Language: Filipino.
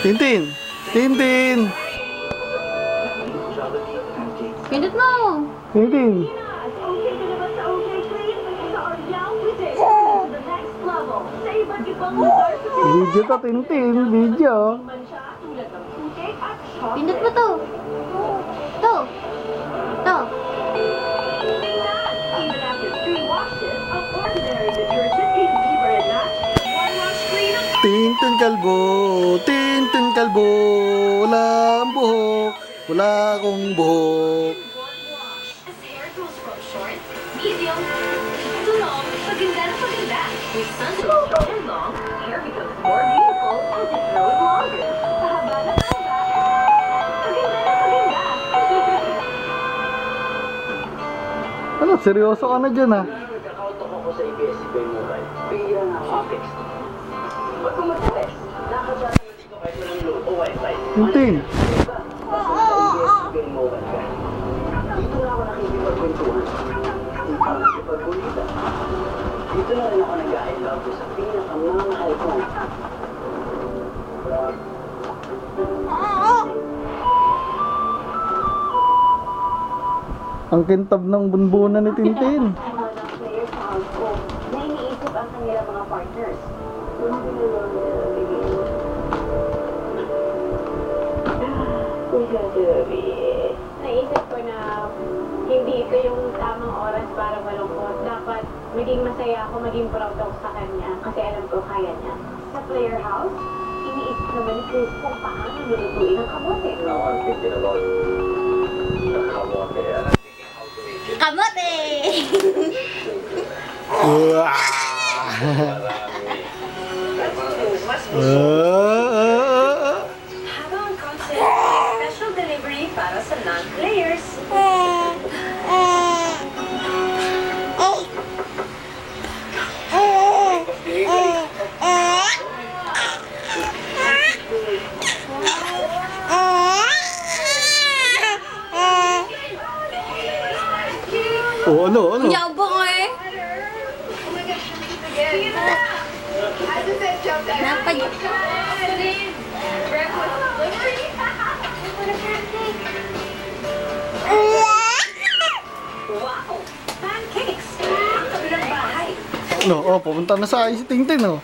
Tintin! Tintin! Pindot mo! Tintin! Video to, Tintin. Video. Pindot mo to! To! To! Tintin kalbo, Tintin wala akong buhok. Ano, seryoso ka na dyan ah. Nagkakautok ako sa ABS-CBN Mobile. Bigyan na ako text. Ba't kung mag-text? Nakasama dito kahit walang load o wifi. Tintin! Diba? Basta sa ABS-CBN Mobile ka. Dito na ako nakikipagkwentuhan. Dito ako nakikipagkulita. Dito na rin ako nag-I love you sa pinakamamahal ko. Ang kintab ng bunbunan ni Tintin. Na iniisip ang kanilang mga partners. Naisip ko na hindi ito yung Maging masaya ako, maging proud ako sa kanya kasi alam ko kaya niya. Sa player house, iniisip naman ni Chris kung paano lulutuin ang kamote. Now I'm thinking about the kamote and I'm thinking how to make it. Kamote! Habang concept, special delivery para sa non-players. Oh, ano, ano? Yabang eh! Ang bahay. Ano, oh, pupunta na sa akin si Tintin, oh.